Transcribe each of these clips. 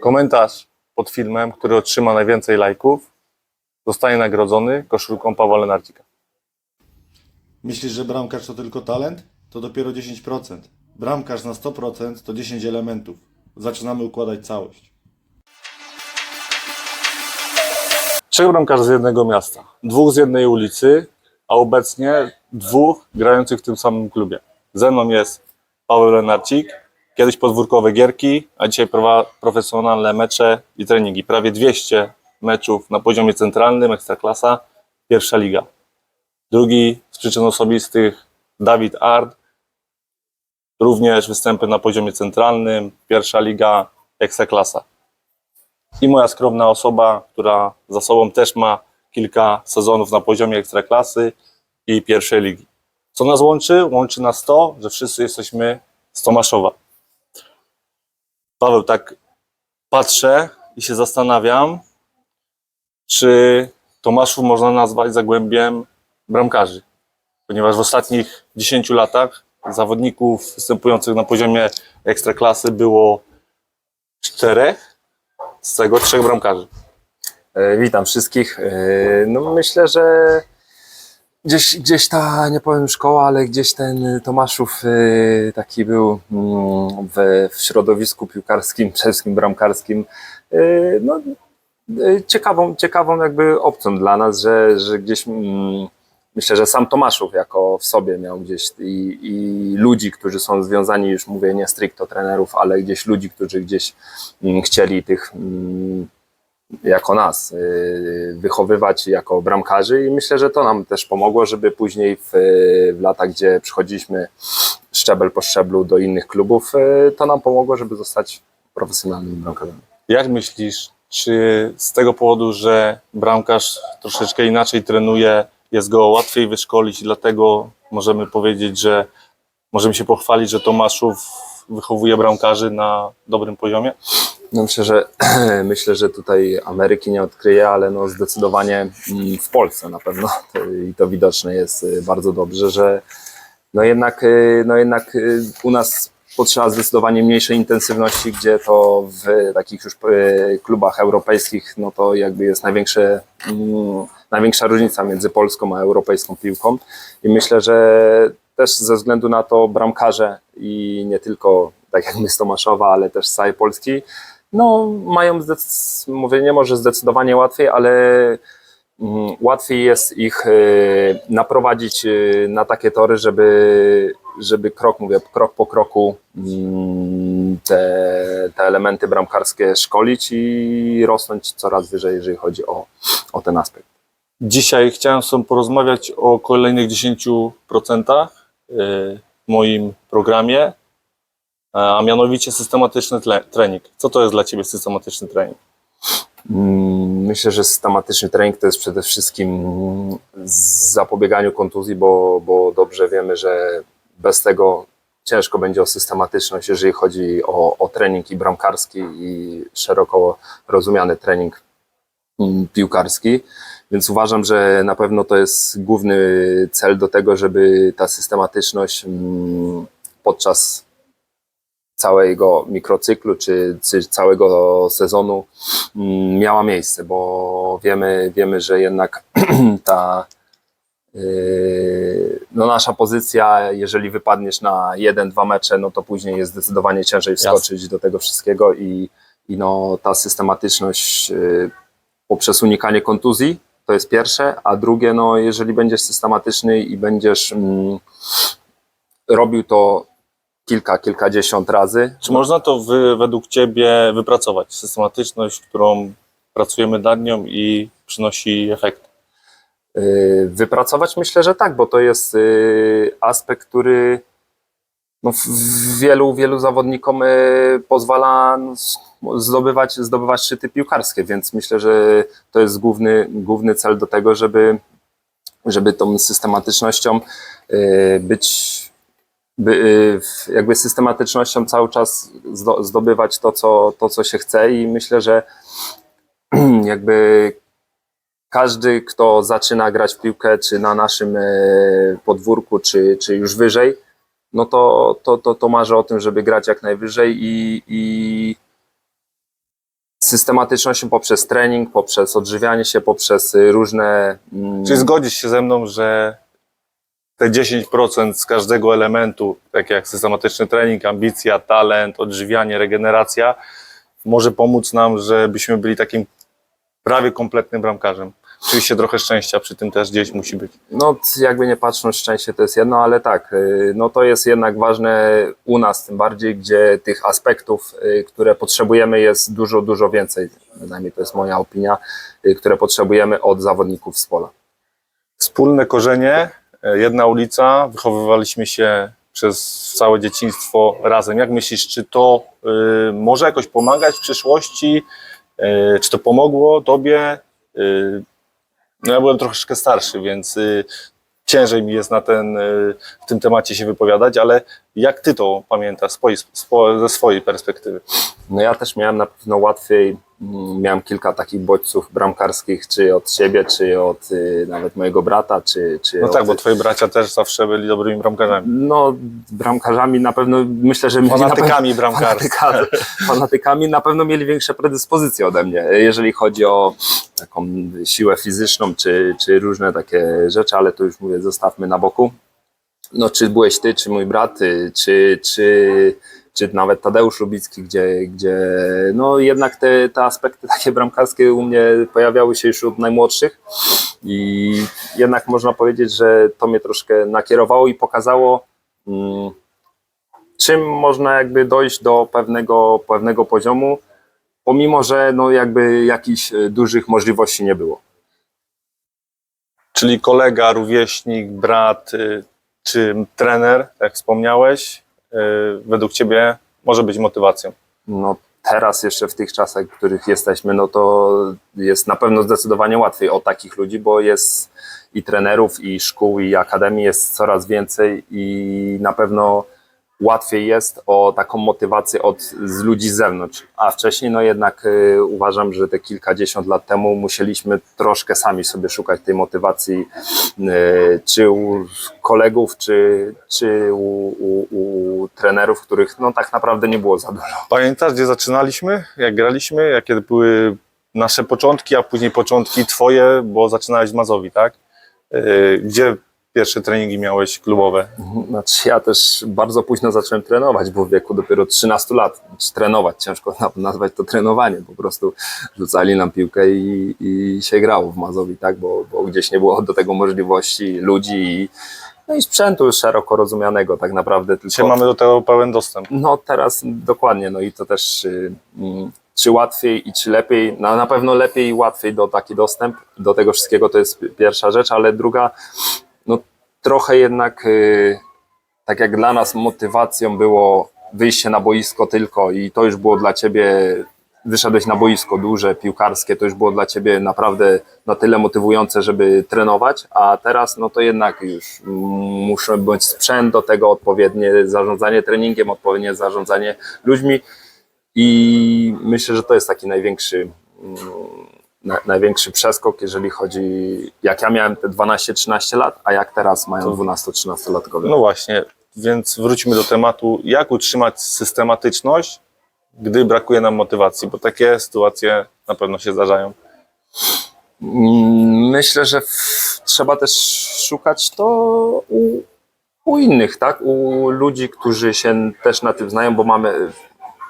Komentarz pod filmem, który otrzyma najwięcej lajków, zostanie nagrodzony koszulką Pawła Lenarcika. Myślisz, że bramkarz to tylko talent? To dopiero 10%. Bramkarz na 100% to 10 elementów. Zaczynamy układać całość. Trzech bramkarzy z jednego miasta, dwóch z jednej ulicy, a obecnie dwóch grających w tym samym klubie. Ze mną jest Paweł Lenarcik, kiedyś podwórkowe gierki, a dzisiaj profesjonalne mecze i treningi. Prawie 200 meczów na poziomie centralnym, Ekstraklasa, pierwsza liga. Drugi z przyczyn osobistych Dawid Ard, również występy na poziomie centralnym, pierwsza liga, Ekstraklasa i moja skromna osoba, która za sobą też ma kilka sezonów na poziomie ekstraklasy i pierwszej ligi. Co nas łączy? Łączy nas to, że wszyscy jesteśmy z Tomaszowa. Paweł, tak patrzę i się zastanawiam, czy Tomaszów można nazwać zagłębiem bramkarzy. Ponieważ w ostatnich 10 latach zawodników występujących na poziomie ekstraklasy było czterech, z tego trzech bramkarzy. E, Witam wszystkich. E, No myślę, że gdzieś, gdzieś ta, nie powiem szkoła, ale gdzieś ten Tomaszów e, taki był mm, w, w środowisku piłkarskim, przede wszystkim bramkarskim. e, No, e, ciekawą, ciekawą jakby opcją dla nas, że, że gdzieś mm, myślę, że sam Tomaszów jako w sobie miał gdzieś i, i ludzi, którzy są związani, już mówię nie stricto trenerów, ale gdzieś ludzi, którzy gdzieś mm, chcieli tych jako nas y, wychowywać jako bramkarzy i myślę, że to nam też pomogło, żeby później w, w latach, gdzie przychodziliśmy szczebel po szczeblu do innych klubów, y, to nam pomogło, żeby zostać profesjonalnymi bramkarzami. Jak myślisz, czy z tego powodu, że bramkarz troszeczkę inaczej trenuje, jest go łatwiej wyszkolić i dlatego możemy powiedzieć, że możemy się pochwalić, że Tomaszów wychowuje bramkarzy na dobrym poziomie? No myślę, że myślę, że tutaj Ameryki nie odkryje, ale no zdecydowanie mm, w Polsce na pewno. I to widoczne jest y, bardzo dobrze, że no jednak, y, no jednak y, u nas potrzeba zdecydowanie mniejszej intensywności, gdzie to w takich już klubach europejskich, no to jakby jest największe, mm, największa różnica między polską a europejską piłką. I myślę, że też ze względu na to bramkarze i nie tylko tak jak my z Tomaszowa, ale też z całej Polski, no mają, mówię, nie może zdecydowanie łatwiej, ale mm, łatwiej jest ich y, naprowadzić y, na takie tory, żeby, żeby krok, mówię, krok po kroku mm, te, te elementy bramkarskie szkolić i rosnąć coraz wyżej, jeżeli chodzi o, o ten aspekt. Dzisiaj chciałem Tobą porozmawiać o kolejnych 10% w moim programie, a mianowicie systematyczny trening. Co to jest dla Ciebie systematyczny trening? Mm, Myślę, że systematyczny trening to jest przede wszystkim zapobieganiu kontuzji, bo, bo dobrze wiemy, że bez tego ciężko będzie o systematyczność, jeżeli chodzi o, o trening i bramkarski i szeroko rozumiany trening mm, piłkarski. Więc uważam, że na pewno to jest główny cel do tego, żeby ta systematyczność mm, podczas całego mikrocyklu czy, czy całego sezonu mm, miała miejsce, bo wiemy, wiemy że jednak ta yy, no nasza pozycja, jeżeli wypadniesz na jeden, dwa mecze, no to później jest zdecydowanie ciężej wskoczyć do tego wszystkiego i, i no ta systematyczność yy, poprzez unikanie kontuzji to jest pierwsze, a drugie, no jeżeli będziesz systematyczny i będziesz mm, robił to kilka, kilkadziesiąt razy, Czy można to wy, według Ciebie wypracować? Systematyczność, którą pracujemy nad nią i przynosi efekt. Yy, Wypracować myślę, że tak, bo to jest yy, aspekt, który no, wielu, wielu zawodnikom yy, pozwala zdobywać, zdobywać szczyty piłkarskie, więc myślę, że to jest główny, główny cel do tego, żeby, żeby tą systematycznością być by, w- jakby systematycznością cały czas zdo, zdobywać to co, to, co się chce i myślę, że jakby każdy, kto zaczyna grać w piłkę, czy na naszym e, podwórku, czy, czy już wyżej, no to, to, to, to marzy o tym, żeby grać jak najwyżej i, i systematycznością poprzez trening, poprzez odżywianie się, poprzez y, różne. mm, Czy zgodzisz się ze mną, że te 10% z każdego elementu, tak jak systematyczny trening, ambicja, talent, odżywianie, regeneracja, może pomóc nam, żebyśmy byli takim prawie kompletnym bramkarzem. Oczywiście trochę szczęścia przy tym też gdzieś musi być. No, jakby nie patrząc, szczęście to jest jedno, ale tak, y, no to jest jednak ważne u nas, tym bardziej, gdzie tych aspektów, y, które potrzebujemy, jest dużo, dużo więcej. Przynajmniej to jest moja opinia, y, które potrzebujemy od zawodników z pola. Wspólne korzenie, jedna ulica, wychowywaliśmy się przez całe dzieciństwo razem. Jak myślisz, czy to y, może jakoś pomagać w przyszłości? Y, czy to pomogło tobie? Y, no ja byłem troszeczkę starszy, więc y, ciężej mi jest na ten, y, w tym temacie się wypowiadać, ale jak ty to pamiętasz spo, ze swojej perspektywy? No ja też miałem na pewno łatwiej, miałem kilka takich bodźców bramkarskich, czy od siebie, czy od y, nawet mojego brata, czy, czy No od, tak, bo twoi bracia też zawsze byli dobrymi bramkarzami. No, bramkarzami na pewno, myślę, że Fanatykami pewno, bramkarskimi. fanatyka, fanatykami na pewno mieli większe predyspozycje ode mnie, jeżeli chodzi o taką siłę fizyczną, czy, czy różne takie rzeczy, ale to już mówię, zostawmy na boku. No, czy byłeś ty, czy mój brat, y, czy, czy, czy nawet Tadeusz Lubicki, gdzie, gdzie no jednak te, te aspekty takie bramkarskie u mnie pojawiały się już od najmłodszych i jednak można powiedzieć, że to mnie troszkę nakierowało i pokazało, mm, czym można jakby dojść do pewnego, pewnego poziomu, pomimo, że no jakby jakichś e, dużych możliwości nie było. Czyli kolega, rówieśnik, brat y, czy trener, jak wspomniałeś, według Ciebie może być motywacją. No teraz jeszcze w tych czasach, w których jesteśmy, no to jest na pewno zdecydowanie łatwiej o takich ludzi, bo jest i trenerów, i szkół, i akademii jest coraz więcej i na pewno łatwiej jest o taką motywację od, z ludzi z zewnątrz. A wcześniej, no jednak y, uważam, że te kilkadziesiąt lat temu musieliśmy troszkę sami sobie szukać tej motywacji, y, czy u kolegów, czy, czy u, u, u trenerów, których no tak naprawdę nie było za dużo. Pamiętasz, gdzie zaczynaliśmy, jak graliśmy, jakie były nasze początki, a później początki Twoje, bo zaczynałeś w Mazowi, tak? Y, Gdzie pierwsze treningi miałeś klubowe? Znaczy ja też bardzo późno zacząłem trenować, bo w wieku dopiero 13 lat. Znaczy, Trenować, ciężko na- nazwać to trenowanie, po prostu rzucali nam piłkę i, i się grało w Mazowi, tak, bo, bo gdzieś nie było do tego możliwości ludzi i, no i sprzętu szeroko rozumianego tak naprawdę. Tylko... Dzisiaj mamy do tego pełen dostęp. No teraz dokładnie, no i to też y, mm, czy łatwiej i czy lepiej, no, na pewno lepiej i łatwiej do taki dostęp do tego wszystkiego to jest pierwsza rzecz, ale druga, trochę jednak y, tak jak dla nas motywacją było wyjście na boisko tylko i to już było dla ciebie, wyszedłeś na boisko duże, piłkarskie, to już było dla ciebie naprawdę na tyle motywujące, żeby trenować, a teraz no to jednak już muszę być sprzęt do tego, odpowiednie zarządzanie treningiem, odpowiednie zarządzanie ludźmi i myślę, że to jest taki największy mm, na, największy przeskok, jeżeli chodzi, jak ja miałem te 12-13 lat, a jak teraz mają 12-13 latkowie. No właśnie, więc wróćmy do tematu, jak utrzymać systematyczność, gdy brakuje nam motywacji, bo takie sytuacje na pewno się zdarzają. Mm, Myślę, że w, trzeba też szukać to u, u innych, tak? U ludzi, którzy się też na tym znają, bo mamy,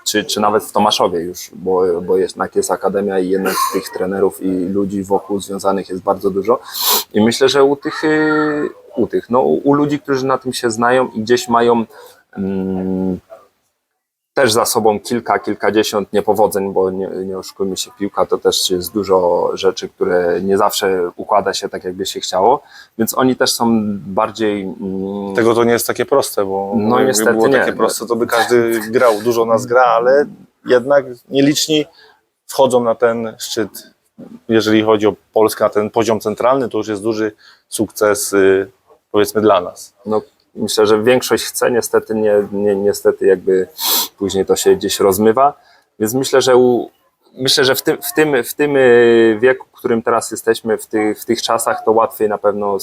czy, czy nawet w Tomaszowie już, bo, bo jednak jest akademia i jednak tych trenerów i ludzi wokół związanych jest bardzo dużo. I myślę, że u tych, y, u tych, no u ludzi, którzy na tym się znają i gdzieś mają mm, też za sobą kilka, kilkadziesiąt niepowodzeń, bo nie, nie oszukujmy się, piłka to też jest dużo rzeczy, które nie zawsze układa się tak, jakby się chciało, więc oni też są bardziej. Mm, Tego to nie jest takie proste, bo No niestety było nie. takie proste, to by każdy grał, dużo nas gra, ale jednak nieliczni wchodzą na ten szczyt. Jeżeli chodzi o Polskę, na ten poziom centralny, to już jest duży sukces, y, powiedzmy, dla nas. no, myślę, że większość chce, niestety, nie, nie, niestety jakby później to się gdzieś rozmywa, więc myślę, że u, myślę, że w tym, w tym, w tym y, wieku, w którym teraz jesteśmy, w tych, w tych czasach, to łatwiej na pewno,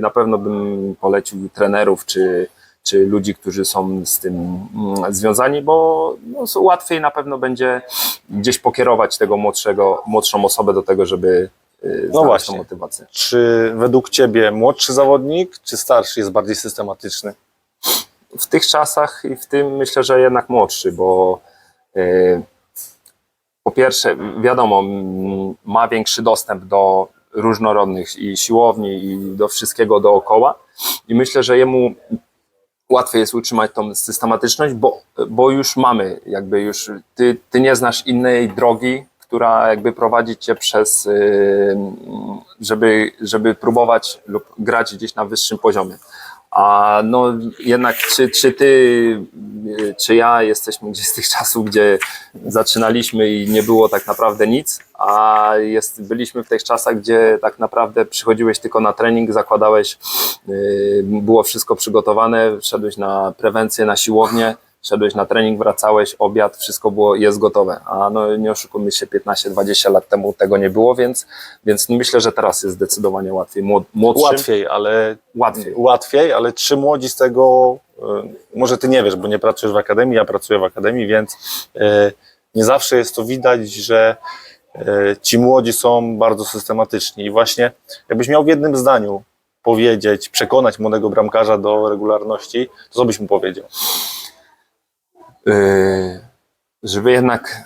na pewno bym polecił trenerów, czy, czy ludzi, którzy są z tym mm, związani, bo no, łatwiej na pewno będzie gdzieś pokierować tego młodszego, młodszą osobę do tego, żeby y, tą właśnie. motywację. Czy według Ciebie młodszy zawodnik, czy starszy jest bardziej systematyczny? w tych czasach i w tym myślę, że jednak młodszy, bo e, po pierwsze, wiadomo, ma większy dostęp do różnorodnych i siłowni, i do wszystkiego dookoła. I myślę, że jemu łatwiej jest utrzymać tą systematyczność, bo, bo już mamy, jakby już ty, ty nie znasz innej drogi, która jakby prowadzi cię przez, y, żeby, żeby próbować lub grać gdzieś na wyższym poziomie. A no jednak czy, czy ty, y, czy ja jesteśmy gdzieś z tych czasów, gdzie zaczynaliśmy i nie było tak naprawdę nic, a jest, byliśmy w tych czasach, gdzie tak naprawdę przychodziłeś tylko na trening, zakładałeś, y, było wszystko przygotowane, szedłeś na prewencję, na siłownię, szedłeś na trening, wracałeś, obiad, wszystko było, jest gotowe. A no nie oszukujmy się, 15-20 lat temu tego nie było, więc, więc myślę, że teraz jest zdecydowanie łatwiej. Młod- Młodszym, Łatwiej, ale łatwiej. łatwiej, ale czy młodzi z tego, y, może ty nie wiesz, bo nie pracujesz w akademii, ja pracuję w akademii, więc y, nie zawsze jest to widać, że y, ci młodzi są bardzo systematyczni i właśnie jakbyś miał w jednym zdaniu powiedzieć, przekonać młodego bramkarza do regularności, to co byś mu powiedział? Yy, żeby jednak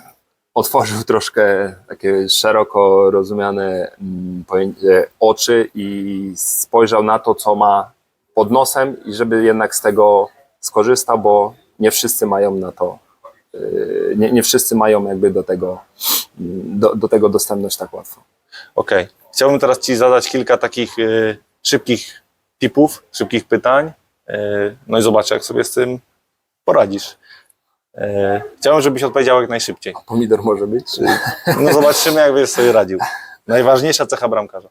otworzył troszkę takie szeroko rozumiane mm, oczy i spojrzał na to, co ma pod nosem i żeby jednak z tego skorzystał, bo nie wszyscy mają na to, yy, nie, nie wszyscy mają jakby do tego, mm, do, do tego dostępność tak łatwo. Okej. Chciałbym teraz Ci zadać kilka takich y, szybkich tipów, szybkich pytań. Y, no i zobaczę, jak sobie z tym poradzisz. Y, chciałbym, żebyś odpowiedział jak najszybciej. Pomidor może być? Czy... No zobaczymy, jak będziesz sobie radził. Najważniejsza cecha bramkarza.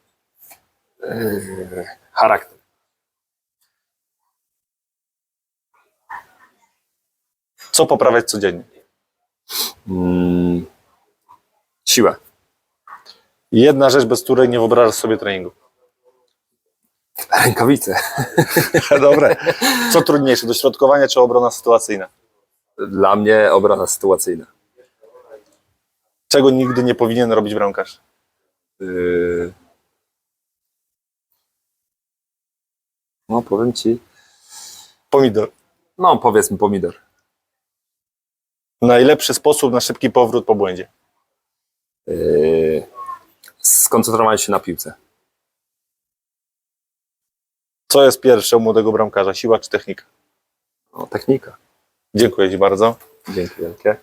Yy, charakter. Co poprawiać codziennie? Mm, siłę. Jedna rzecz, bez której nie wyobrażasz sobie treningu. Rękawice. Dobre. Co trudniejsze, dośrodkowanie czy obrona sytuacyjna? Dla mnie obrona sytuacyjna. Czego nigdy nie powinien robić bramkarz? Yy... No, powiem ci. Pomidor. No, powiedzmy pomidor. Najlepszy sposób na szybki powrót po błędzie. Yy... Skoncentrować się na piłce. Co jest pierwsze u młodego bramkarza? Siła czy technika? No, technika. Dziękuję Ci bardzo. Dzięki.